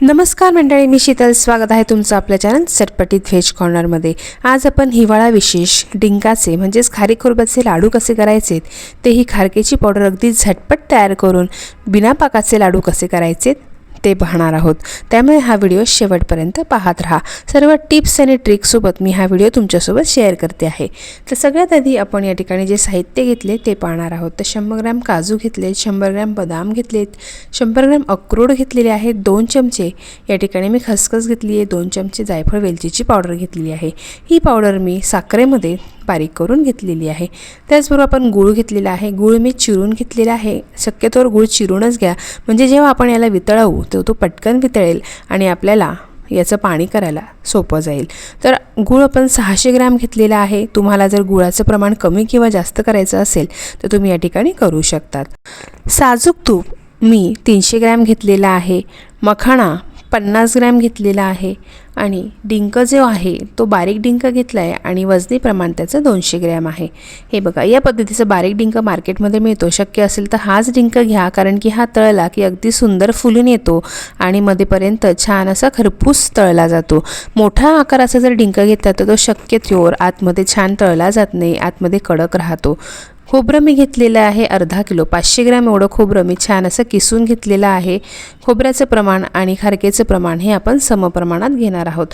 नमस्कार मंडळी मी शीतल. स्वागत आहे तुमचं आपल्या चॅनल चटपटीत व्हेज कॉर्नरमध्ये आज आपण हिवाळा विशेष डिंकाचे म्हणजेच खारीक खुरब्याचे लाडू कसे करायचे तेही खारकेची पावडर अगदी झटपट तयार करून बिना पाकाचे लाडू कसे करायचे ते पाहणार आहोत. त्यामुळे हा व्हिडिओ शेवटपर्यंत पाहत राहा. सर्व टिप्स आणि ट्रिकसोबत मी हा व्हिडिओ तुमच्यासोबत शेअर करते आहे. तर सगळ्यात आधी आपण या ठिकाणी जे साहित्य घेतले ते पाहणार आहोत. तर शंभर ग्रॅम काजू घेतलेत शंभर ग्रॅम बदाम घेतलेत शंभर ग्रॅम अक्रोड घेतलेले आहेत दोन चमचे. या ठिकाणी मी खसखस घेतली आहे दोन चमचे जायफळ वेलचीची पावडर घेतलेली आहे. ही पावडर मी साखरेमध्ये बारीक करून घेतलेली आहे. त्याचबरोबर आपण गूळ घेतलेला आहे. गूळ मी चिरून घेतलेला आहे. शक्यतोवर गूळ चिरूनच घ्या. म्हणजे जेव्हा आपण याला वितळवू तेव्हा तो पटकन वितळेल आणि आपल्याला याचं पाणी करायला सोपं जाईल. तर गूळ आपण सहाशे ग्रॅम घेतलेला आहे. तुम्हाला जर गुळाचं प्रमाण कमी किंवा जास्त करायचं असेल तर तुम्ही या ठिकाणी करू शकतात. साजूक तूप मी तीनशे ग्रॅम घेतलेला आहे. मखाणा पन्नास ग्रॅम घेतलेला आहे आणि डिंक जो आहे तो बारीक डिंक घेतला आहे आणि वजनी प्रमाण त्याचं दोनशे ग्रॅम आहे. हे बघा या पद्धतीचं बारीक डिंक मार्केटमध्ये मिळतो. शक्य असेल तर हाच डिंक घ्या कारण की हा तळला की अगदी सुंदर फुलून येतो आणि मध्येपर्यंत छान असा खरपूस तळला जातो. मोठा आकाराचा जर डिंक घेतला तर तो शक्यतोवर आतमध्ये छान तळला जात नाही आतमध्ये कडक राहतो. खोबरं मी घेतलेलं आहे अर्धा किलो. पाचशे ग्रॅम एवढं खोबरं मी छान असं किसून घेतलेलं आहे. खोबऱ्याचं प्रमाण आणि खारकेचं प्रमाण हे आपण समप्रमाणात घेणार आहोत.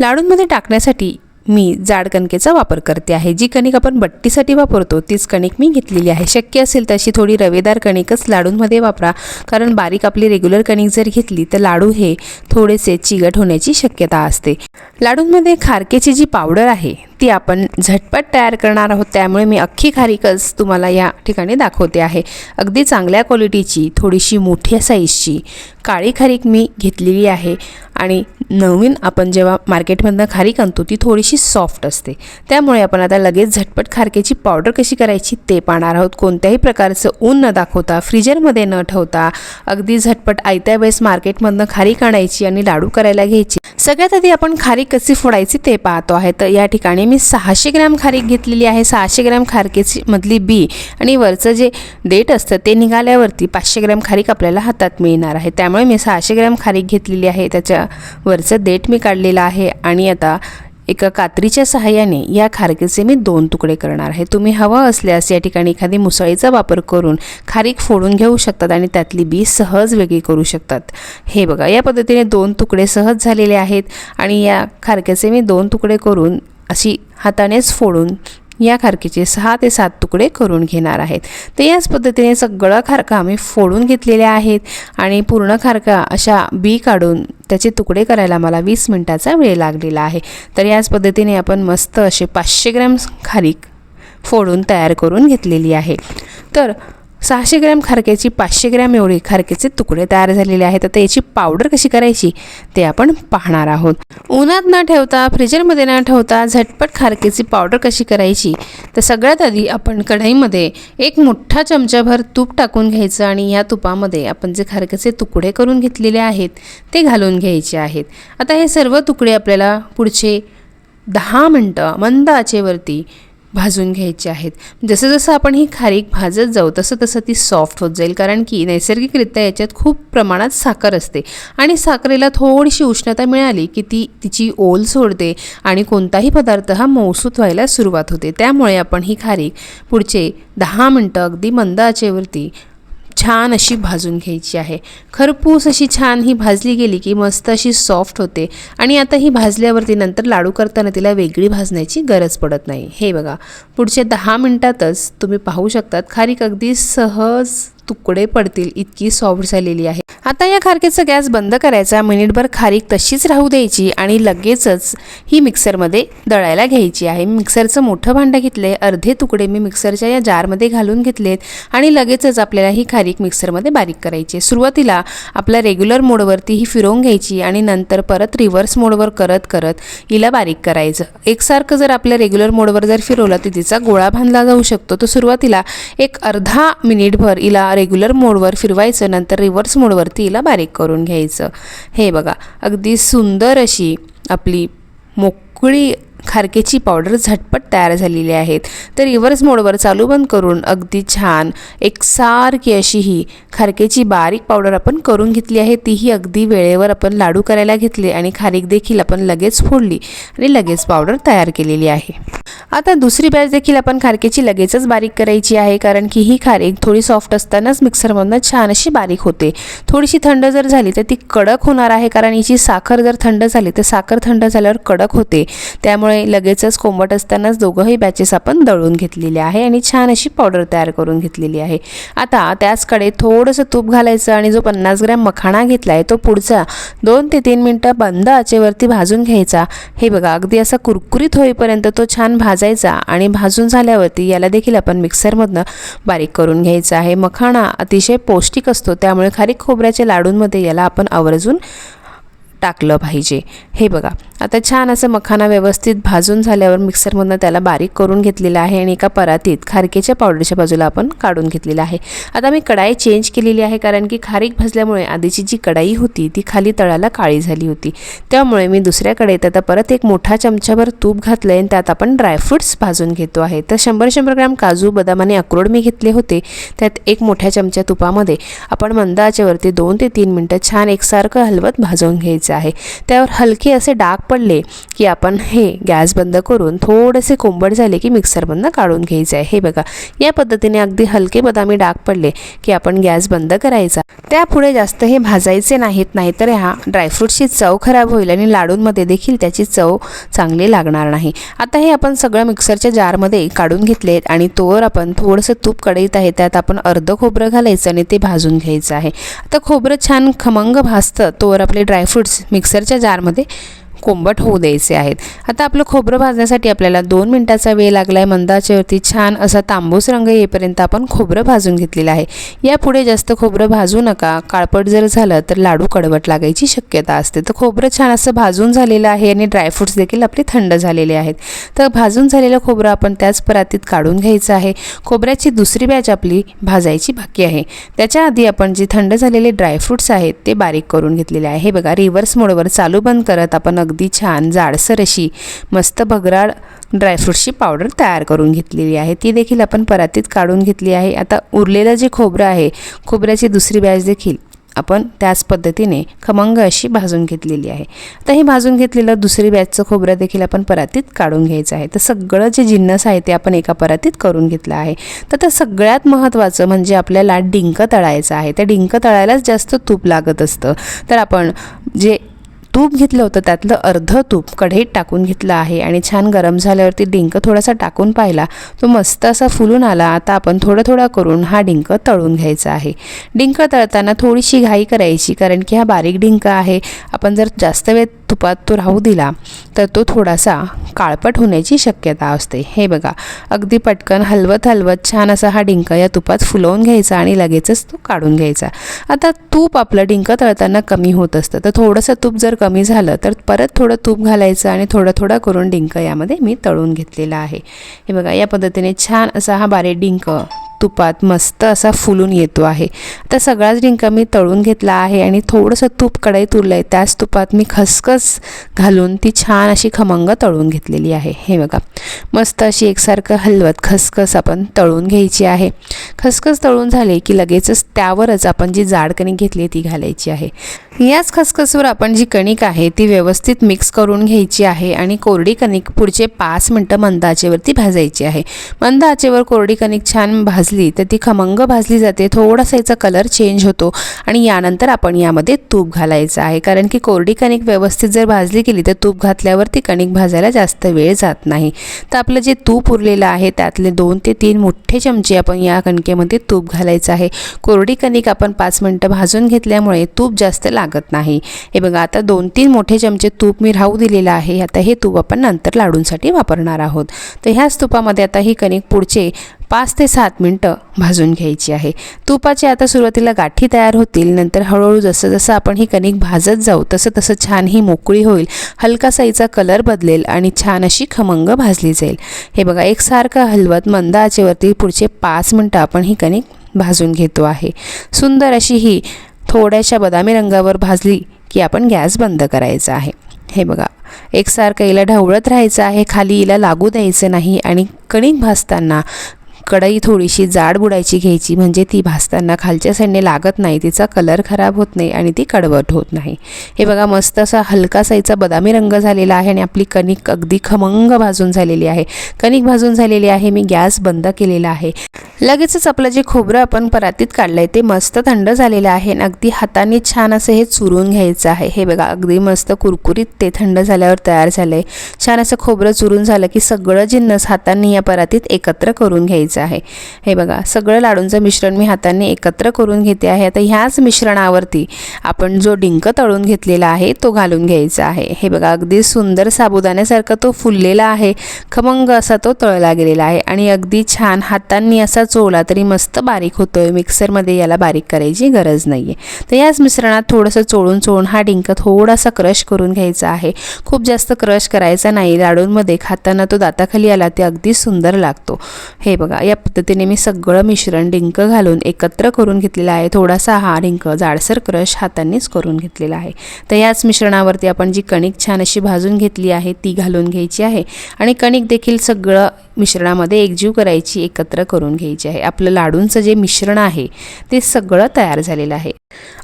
लाडूंमध्ये टाकण्यासाठी मी जाड कणकेचा वापर करते आहे. जी कणिक आपण बट्टीसाठी वापरतो तीच कणिक मी घेतलेली आहे. शक्य असेल तशी थोडी रवेदार कणिकच लाडूंमध्ये वापरा कारण बारीक आपली रेग्युलर कणिक जर घेतली तर लाडू हे थोडेसे चिगट होण्याची शक्यता असते. लाडूंमध्ये खारकेची जी पावडर आहे ती आपण झटपट तयार करणार आहोत त्यामुळे मी अख्खी खारीकच तुम्हाला या ठिकाणी दाखवते आहे. अगदी चांगल्या क्वालिटीची थोडीशी मोठ्या साईजची काळी खारीक मी घेतलेली आहे आणि नवीन आपण जेव्हा मार्केटमधनं खारीक आणतो ती थोडीशी सॉफ्ट असते. त्यामुळे आपण आता लगेच झटपट खारकेची पावडर कशी करायची ते पाहणार आहोत. कोणत्याही प्रकारचं ऊन न दाखवता फ्रीजरमध्ये न ठेवता अगदी झटपट आयत्या वेळेस मार्केटमधनं खारीक आणायची आणि लाडू करायला घ्यायची. सगळ्यात आधी आपण खारीक कशी फोडायची ते पाहतो आहे. तर या ठिकाणी मी सहाशे ग्रॅम खारीक घेतलेली आहे. सहाशे ग्रॅम खारकेची मधली बी आणि वरचं जे देठ असतं ते निघाल्यावरती पाचशे ग्रॅम खारीक आपल्याला हातात मिळणार आहे. त्यामुळे मी सहाशे ग्रॅम खारीक घेतलेली आहे. त्याच्या वरचं देठ मी काढलेलं आहे आणि आता एका कात्रीच्या सहाय्याने या खारकेचे मी दोन तुकडे करणार आहे. तुम्ही हवं असल्यास या ठिकाणी एखादी मुसळीचा वापर करून खारीक फोडून घेऊ शकतात आणि त्यातली बी सहज वेगळी करू शकतात. हे बघा या पद्धतीने दोन तुकडे सहज झालेले आहेत आणि या खारक्याचे मी दोन तुकडे करून अशी हातानेच फोडून या खारकीचे सहा ते सात तुकडे करून घेणार आहेत. तर याच पद्धतीने सगळं खारका आम्ही फोडून घेतलेल्या आहेत आणि पूर्ण खारका अशा बी काढून त्याचे तुकडे करायला मला वीस मिनटाचा वेळ लागलेला आहे. तर याच पद्धतीने आपण मस्त असे पाचशे ग्रॅम खारीक फोडून तयार करून घेतलेली आहे. तर सहाशे ग्रॅम खारक्याची पाचशे ग्रॅम एवढे खारकेचे तुकडे तयार झालेले आहेत. आता याची पावडर कशी करायची ते आपण पाहणार आहोत. उन्हात न ठेवता फ्रीजरमध्ये न ठेवता झटपट खारकेची पावडर कशी करायची तर सगळ्यात आधी आपण कढईमध्ये एक मोठा चमचाभर तूप टाकून घ्यायचं आणि या तुपामध्ये आपण जे खारकेचे तुकडे करून घेतलेले आहेत ते घालून घ्यायचे आहेत. आता हे सर्व तुकडे आपल्याला पुढचे दहा मिनटं मंद आचेवरती भाजून घ्यायचे आहेत. जसं जसं आपण ही खारीक भाजत जाऊ तसं तसं ती सॉफ्ट होत जाईल. कारण की नैसर्गिकरित्या याच्यात खूप प्रमाणात साखर असते. आणि साखरेला थोडीशी उष्णता मिळाली की ती तिची ओल सोडते आणि कोणताही पदार्थ हा मौसूत व्हायला सुरुवात होते. त्यामुळे आपण ही खारीक पुढचे दहा मिनटं अगदी मंद आचेवरती छान अशी भाजून घ्यायची आहे. खरपूस अशी छान ही भाजली गेली की मस्त अशी सॉफ्ट होते. आणि आता ही भाजल्यावरती नंतर लाडू करताना तिला वेगळी भाजण्याची गरज पडत नाही. हे बघा पुढच्या दहा मिनटातच तुम्ही पाहू शकतात. खारीक अगदी सहज तुकडे पडतील इतकी सॉफ्ट झालेली आहे. आता या खारकेचा गॅस बंद करायचा मिनिटभर खारीक तशीच राहू द्यायची आणि लगेचच ही मिक्सरमध्ये दळायला घ्यायची आहे. मिक्सरचं मोठं भांडं घेतलं अर्धे तुकडे मी मिक्सरच्या या जारमध्ये घालून घेतलेत आणि लगेचच आपल्याला ही खारीक मिक्सरमध्ये बारीक करायची सुरुवातीला आपल्या रेग्युलर मोडवरती ही फिरवून घ्यायची आणि नंतर परत रिव्हर्स मोडवर करत करत हिला बारीक करायचं. एकसारखं जर आपल्या रेग्युलर मोडवर जर फिरवलं तर तिचा गोळा बांधला जाऊ शकतो. तर सुरुवातीला एक अर्धा मिनिटभर हिला रेग्युलर मोडवर फिरवायचं नंतर रिव्हर्स मोडवरती हिला बारीक करून घ्यायचं. हे बघा अगदी सुंदर अशी आपली मोकळी खारकेची पावडर झटपट तयार झालेली आहेत. तर रिव्हर्स मोडवर चालू बंद करून अगदी छान एकसारखी अशी ही खारकेची बारीक पावडर आपण करून घेतली आहे. तीही अगदी वेळेवर आपण लाडू करायला घेतले आणि खारीक देखील आपण लगेच फोडली आणि लगेच पावडर तयार केलेली आहे. आता दुसरी बॅच देखील आपण खारकेची लगेचच बारीक करायची आहे कारण की ही खारीक थोडी सॉफ्ट असतानाच मिक्सरमधनं छान अशी बारीक होते. थोडीशी थंड जर झाली तर ती कडक होणार आहे कारण हिची साखर जर थंड झाली तर साखर थंड झाल्यावर कडक होते. त्यामुळे लगेचच कोंबट असतानाच दोघंही बॅचेस आपण दळून घेतलेले आहे आणि छान अशी पावडर तयार करून घेतलेली आहे. आता त्याचकडे थोडंसं तूप घालायचं आणि जो पन्नास ग्रॅम मखाणा घेतला आहे तो पुढचा दोन ते तीन मिनटं बंद आचेवरती भाजून घ्यायचा. हे बघा अगदी असा कुरकुरीत होईपर्यंत तो छान भाजायचा आणि भाजून झाल्यावरती याला देखील आपण मिक्सरमधनं बारीक करून घ्यायचा आहे. मखाणा अतिशय पौष्टिक असतो त्यामुळे खारीक खोबऱ्याच्या लाडूंमध्ये याला आपण आवर्जून टाकलं पाहिजे. हे बघा. आता छान असं मखाना व्यवस्थित भाजून झाल्यावर मिक्सरमधनं त्याला बारीक करून घेतलेलं आहे आणि एका परातीत खारकेच्या पावडरच्या बाजूला आपण काढून घेतलेलं आहे. आता मी कढाई चेंज केलेली आहे कारण की खारीक भाजल्यामुळे आधीची जी कढाई होती ती खाली तळाला काळी झाली होती. त्यामुळे मी दुसऱ्या कढईत आता परत एक मोठा चमच्यावर तूप घातलं आणि त्यात आपण ड्रायफ्रूट्स भाजून घेतो आहे. तर शंभर शंभर ग्रॅम काजू बदाम आणि अक्रोड मी घेतले होते. त्यात एक मोठ्या चमच्या तुपामध्ये आपण मंदाच्यावरती दोन ते तीन मिनटं छान एकसारखं हलवत भाजून घ्यायचं आहे. त्यावर हलके असे डाग पडले की आपण हे गॅस बंद करून थोडेसे कोंबड झाले की मिक्सरमधनं काढून घ्यायचं आहे. हे बघा या पद्धतीने अगदी हलके बदामी डाग पडले की आपण गॅस बंद करायचा. त्यापुढे जास्त हे भाजायचे नाहीत नाहीतर ह्या ड्रायफ्रूटची चव खराब होईल आणि लाडूंमध्ये देखील त्याची चव चांगली लागणार नाही. आता हे आपण सगळं मिक्सरच्या जारमध्ये काढून घेतले आणि तोवर आपण थोडंसं तूप कढईत आहे त्यात आपण अर्ध खोबरं घालायचं आणि ते भाजून घ्यायचं आहे. आता खोबरं छान खमंग भाजतं तोवर आपले ड्रायफ्रूट्स मिक्सरच्या जारमध्ये कोंबट होऊ द्यायचे आहेत. आता आपलं खोबरं भाजण्यासाठी आपल्याला दोन मिनटाचा वेळ लागला आहे मंदाच्यावरती छान असा तांबूस रंग येईपर्यंत आपण खोबरं भाजून घेतलेलं आहे. यापुढे जास्त खोबरं भाजू नका. काळपट जर झालं तर लाडू कडवट लागायची शक्यता असते. तर खोबरं छान असं भाजून झालेलं आहे आणि ड्रायफ्रूट्स देखील आपले थंड झालेले आहेत. तर भाजून झालेलं खोबरं आपण त्याच परातीत काढून घ्यायचं आहे. खोबऱ्याची दुसरी बॅच आपली भाजायची बाकी आहे. त्याच्या आधी आपण जे थंड झालेले ड्रायफ्रूट्स आहेत ते बारीक करून घेतलेले आहे. हे बघा रिव्हर्स मोडवर चालू बंद करत आपण अगदी छान जाडसर अशी मस्त भगराड ड्रायफ्रूटची पावडर तयार करून घेतलेली आहे. ती देखील आपण परातीत काढून घेतली आहे. आता उरलेलं जे खोबरं आहे खोबऱ्याची दुसरी बॅच देखील आपण त्याच पद्धतीने खमंग अशी भाजून घेतलेली आहे. आता हे भाजून घेतलेलं दुसरी बॅचचं खोबरं देखील आपण परातीत काढून घ्यायचं आहे. तर सगळं जे जिन्नस आहे ते आपण एका परातीत करून घेतलं आहे. तर त्या सगळ्यात महत्त्वाचं म्हणजे आपल्याला डिंक तळायचं आहे. त्या डिंक तळायलाच जास्त तूप लागत असतं. तर आपण जे तूप घेतलं होतं त्यातलं अर्ध तूप कढईत टाकून घेतलं आहे आणि छान गरम झाल्यावरती डिंक थोडासा टाकून पाहिला. तो मस्त असा फुलून आला. आता आपण थोडं थोडा करून हा डिंक तळून घ्यायचा आहे. डिंक तळताना थोडीशी घाई करायची कारण की हा बारीक डिंक आहे. आपण जर जास्त वेळ तुपात तो राहू दिला तर तो थोडासा काळपट होण्याची शक्यता असते. हे बघा अगदी पटकन हलवत हलवत छान असा हा डिंक या तुपात फुलवून घ्यायचा आणि लगेचच तो काढून घ्यायचा. आता तूप आपलं डिंक तळताना कमी होत असतं तर थोडंसं तूप जर कमी झालं तर परत थोडं तूप घालायचं आणि थोडं थोडं करून डिंक यामध्ये मी तळून घेतलेला आहे. हे बघा या पद्धतीने छान असा हा बारीक डिंक तुपात मस्त असा फुलून येतो आहे. आता सगळाच डिंका मी तळून घेतला आहे आणि थोडंसं तूप कढईत उरलं आहे त्याच तुपात मी खसखस घालून ती छान अशी खमंग तळून घेतलेली आहे. हे बघा. मस्त अशी एकसारखं हलवत खसखस आपण तळून घ्यायची आहे. खसखस तळून झाले की लगेचच त्यावरच आपण जी जाड कणिक घेतली ती घालायची आहे. याच खसखसवर आपण जी कणिक आहे ती व्यवस्थित मिक्स करून घ्यायची आहे आणि कोरडी कणिक पुढचे पाच मिनटं मंद आचेवरती भाजायची आहे. मंद आचेवर कोरडी कणिक छान भाजली तर ती खमंग भाजली जाते थोडासा याचा कलर चेंज होतो आणि यानंतर आपण यामध्ये तूप घालायचं आहे. कारण की कोरडी कणिक व्यवस्थित जर भाजली गेली तर तूप घातल्यावर ती कणिक भाजायला जास्त वेळ जात नाही. तर आपलं जे तूप उरलेलं आहे त्यातले दोन ते तीन मोठे चमचे आपण या कणकेमध्ये तूप घालायचं आहे. कोरडी कणिक आपण पाच मिनटं भाजून घेतल्यामुळे तूप जास्त लागत नाही. हे बघा आता दोन तीन मोठे चमचे तूप मी राहू दिलेलं आहे. आता हे तूप आपण नंतर लाडूंसाठी वापरणार आहोत. तर ह्याच तुपामध्ये आता ही कणिक पुढचे पाच ते सात मिनटं भाजून घ्यायची आहे. तुपाची आता सुरुवातीला गाठी तयार होतील नंतर हळूहळू जसं जसं आपण ही कणिक भाजत जाऊ तसं तसं छान ही मोकळी होईल हलका साईचा कलर बदलेल आणि छान अशी खमंग भाजली जाईल. हे बघा एकसारखं हलवत मंद आचेवरती पुढचे पाच मिनटं आपण ही कणिक भाजून घेतो आहे. सुंदर अशी ही थोड्याशा बदामी रंगावर भाजली की आपण गॅस बंद करायचा आहे. हे बघा एकसारखं हिला ढवळत राहायचं आहे खाली हिला लागू द्यायचं नाही आणि कणिक भाजताना कढई थोडीशी जाड बुडायची घ्यायची म्हणजे ती भाजताना खालच्या साईडने लागत नाही तिचा कलर खराब होत नाही आणि ती कडवट होत नाही. हे बघा मस्त असा हलका साईचा बदामी रंग झालेला आहे आणि आपली कणिक अगदी खमंग भाजून झालेली आहे. कणिक भाजून झालेली आहे मी गॅस बंद केलेला आहे. लगेचच आपलं जे खोबरं आपण परातीत काढलं आहे ते मस्त थंड झालेलं आहे आणि अगदी हाताने छान असं हे चुरून घ्यायचं आहे. हे बघा अगदी मस्त कुरकुरीत ते थंड झाल्यावर तयार झालं आहे छान असं खोबरं चुरून झालं की सगळं जिन्नस हातांनी या परातीत एकत्र करून घ्यायचं आहे. हे बघा सगळं लाडूंचं मिश्रण मी हाताने एकत्र करून घेते आहे. आता ह्याच मिश्रणावरती आपण जो डिंक तळून घेतलेला आहे तो घालून घ्यायचा आहे. हे बघा अगदी सुंदर साबुदाण्यासारखा तो फुललेला आहे. खमंग असा तो तळला गेलेला आहे आणि अगदी छान हातांनी असा चोळला तरी मस्त बारीक होतोय. मिक्सरमध्ये याला बारीक करायची गरज नाही आहे तर याच मिश्रणात थोडंसं चोळून चोळून हा डिंक थोडासा क्रश करून घ्यायचा आहे. खूप जास्त क्रश करायचा नाही. लाडूंमध्ये खाताना तो दाताखाली आला ते अगदी सुंदर लागतो. हे बघा या पद्धतीने मी सगळं मिश्रण डिंक घालून एकत्र करून घेतलेलं आहे. थोडासा हा डिंक जाडसर क्रश हातांनीच करून घेतलेला आहे. तर याच मिश्रणावरती आपण जी कणिक छान अशी भाजून घेतली आहे ती घालून घ्यायची आहे. आणि कणिक देखील सगळं मिश्रणामध्ये एकजीव करायची एकत्र करून घ्यायची आहे. आपलं लाडूंचं जे मिश्रण आहे ते सगळं तयार झालेलं आहे.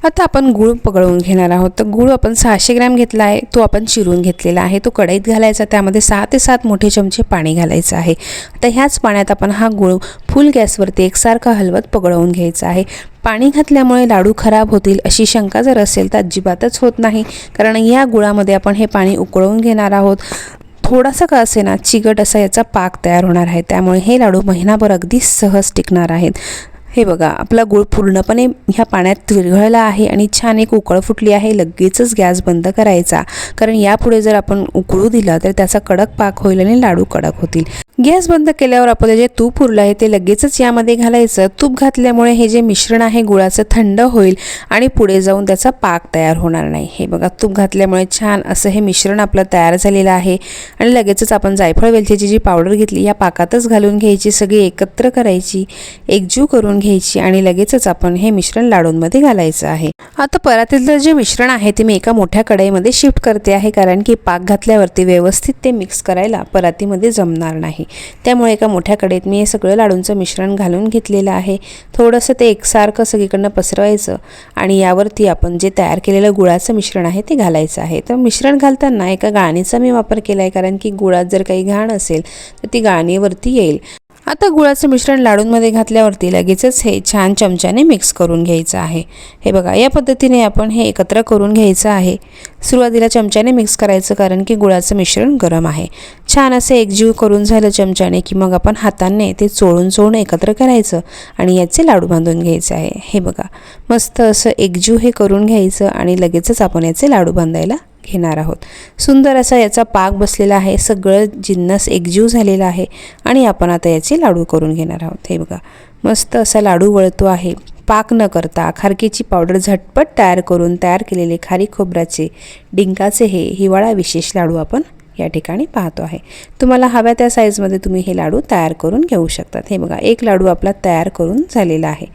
आता आपण गूळ पगळवून घेणार आहोत. तर गूळ आपण सहाशे ग्रॅम घेतला आहे. तो आपण चिरून घेतलेला आहे. तो कढईत घालायचा त्यामध्ये सहा ते सात मोठे चमचे पाणी घालायचं आहे. आता ह्याच पाण्यात आपण हा गूळ फुल गॅसवरती एकसारखा हलवत पगळवून घ्यायचा आहे. पाणी घातल्यामुळे लाडू खराब होतील अशी शंका जर असेल तर अजिबातच होत नाही. कारण या गुळामध्ये आपण हे पाणी उकळवून घेणार आहोत. थोडासा का असे ना चिकट असा याचा पाक तयार होणार आहे. त्यामुळे हे लाडू महिनाभर अगदी सहज टिकणार आहेत. हे बघा आपला गूळ पूर्णपणे ह्या पाण्यात विरघळला आहे आणि छान एक उकळ फुटली आहे. लगेचच गॅस बंद करायचा. कारण यापुढे जर आपण उकळू दिला तर त्याचा कडक पाक होईल आणि लाडू कडक होतील. गॅस बंद केल्यावर आपलं जे तूप उरलं आहे ते लगेचच यामध्ये घालायचं. तूप घातल्यामुळे हे जे मिश्रण आहे गुळाचं थंड होईल आणि पुढे जाऊन त्याचा पाक तयार होणार नाही. हे बघा तूप घातल्यामुळे छान असं हे मिश्रण आपलं तयार झालेलं आहे आणि लगेचच आपण जायफळ वेलचीची जी पावडर घेतली या पाकातच घालून घ्यायची सगळी एकत्र करायची. एकजीव करून घ्यायची घ्यायची आणि लगेचच आपण हे मिश्रण लाडूंमध्ये घालायचं आहे. आता परातीतलं जे मिश्रण आहे ते मी एका मोठ्या कढईमध्ये शिफ्ट करते आहे कारण की पाक घातल्यावरती व्यवस्थित ते मिक्स करायला परातीमध्ये जमणार नाही. त्यामुळे एका मोठ्या कढईत मी हे सगळं लाडूंचं मिश्रण घालून घेतलेलं आहे. थोडंसं ते एकसारखं सगळीकडनं पसरवायचं आणि यावरती आपण जे तयार केलेलं गुळाचं मिश्रण आहे ते घालायचं आहे. तर मिश्रण घालताना एका गाळणीचा मी वापर केला आहे कारण की गुळात जर काही घाण असेल तर ती गाळणीवरती येईल. आता गुळाचं मिश्रण लाडूंमध्ये घातल्यावरती लगेचच हे छान चमच्याने मिक्स करून घ्यायचं आहे. हे बघा या पद्धतीने आपण हे एकत्र करून घ्यायचं आहे. सुरुवातीला चमच्याने मिक्स करायचं कारण की गुळाचं मिश्रण गरम आहे. छान असं एकजीव करून झालं चमच्याने की मग आपण हाताने ते चोळून चोळून एकत्र करायचं आणि याचे लाडू बांधून घ्यायचे आहे. हे बघा मस्त असं एकजीव हे करून घ्यायचं आणि लगेचच आपण याचे लाडू बांधायला घेणार आहोत. सुंदर असा याचा पाक बसलेला आहे. सगळं जिन्नस एकजीव झालेला आहे आणि आपण आता याचे लाडू करून घेणार आहोत. हे बघा मस्त असा लाडू वळतो आहे. पाक न करता खारकीची पावडर झटपट तयार करून तयार केलेले खारी खोबऱ्याचे डिंकाचे हे हिवाळा विशेष लाडू आपण या ठिकाणी पाहतो आहे. तुम्हाला हव्या त्या साईजमध्ये तुम्ही हे लाडू तयार करून घेऊ शकतात. हे बघा एक लाडू आपला तयार करून झालेला आहे.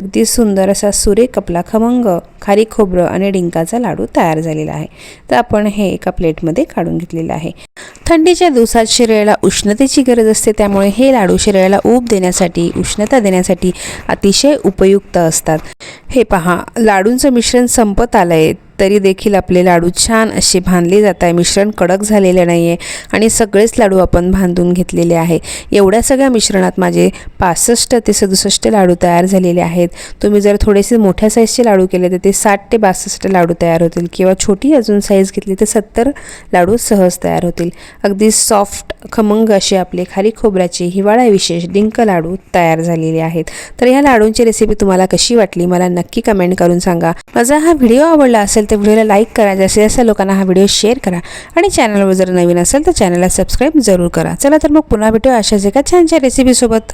अगदी सुंदर असा सुरेख आपला खमंग खारी खोबरं आणि डिंकाचा लाडू तयार झालेला आहे. तर आपण हे एका प्लेटमध्ये काढून घेतलेलं आहे. थंडीच्या दिवसात शरीराला उष्णतेची गरज असते त्यामुळे हे लाडू शरीराला ऊब देण्यासाठी उष्णता देण्यासाठी अतिशय उपयुक्त असतात. हे पहा लाडूंचं मिश्रण संपत आलं आहे तरी देखील आपले लाडू छान असे बांधले जात आहे मिश्रण कडक झालेले नाही आहे आणि सगळेच लाडू आपण बांधून घेतलेले आहे. एवढ्या सगळ्या मिश्रणात माझे पासष्ट ते सदुसष्ट लाडू तयार झालेले आहेत. तुम्ही जर थोडेसे मोठ्या साईजचे लाडू केले तर ते साठ ते बासष्ट लाडू तयार होतील किंवा छोटी अजून साईज घेतली तर सत्तर लाडू सहज तयार होतील. अगदी सॉफ्ट खमंग असे आपले खारी खोबऱ्याचे हिवाळा विशेष डिंक लाडू तयार झालेले आहेत. तर ह्या लाडूंची रेसिपी तुम्हाला कशी वाटली? मला नक्की कमेंट करून सांगा. माझा हा व्हिडिओ आवडला असेल तर व्हिडिओला लाईक करा जास्तीत जास्त लोकांना हा व्हिडिओ शेअर करा आणि चॅनलवर जर नवीन असेल तर चॅनलला सबस्क्राईब जरूर करा. चला तर मग पुन्हा भेटूया अशाच एका छानशा रेसिपीसोबत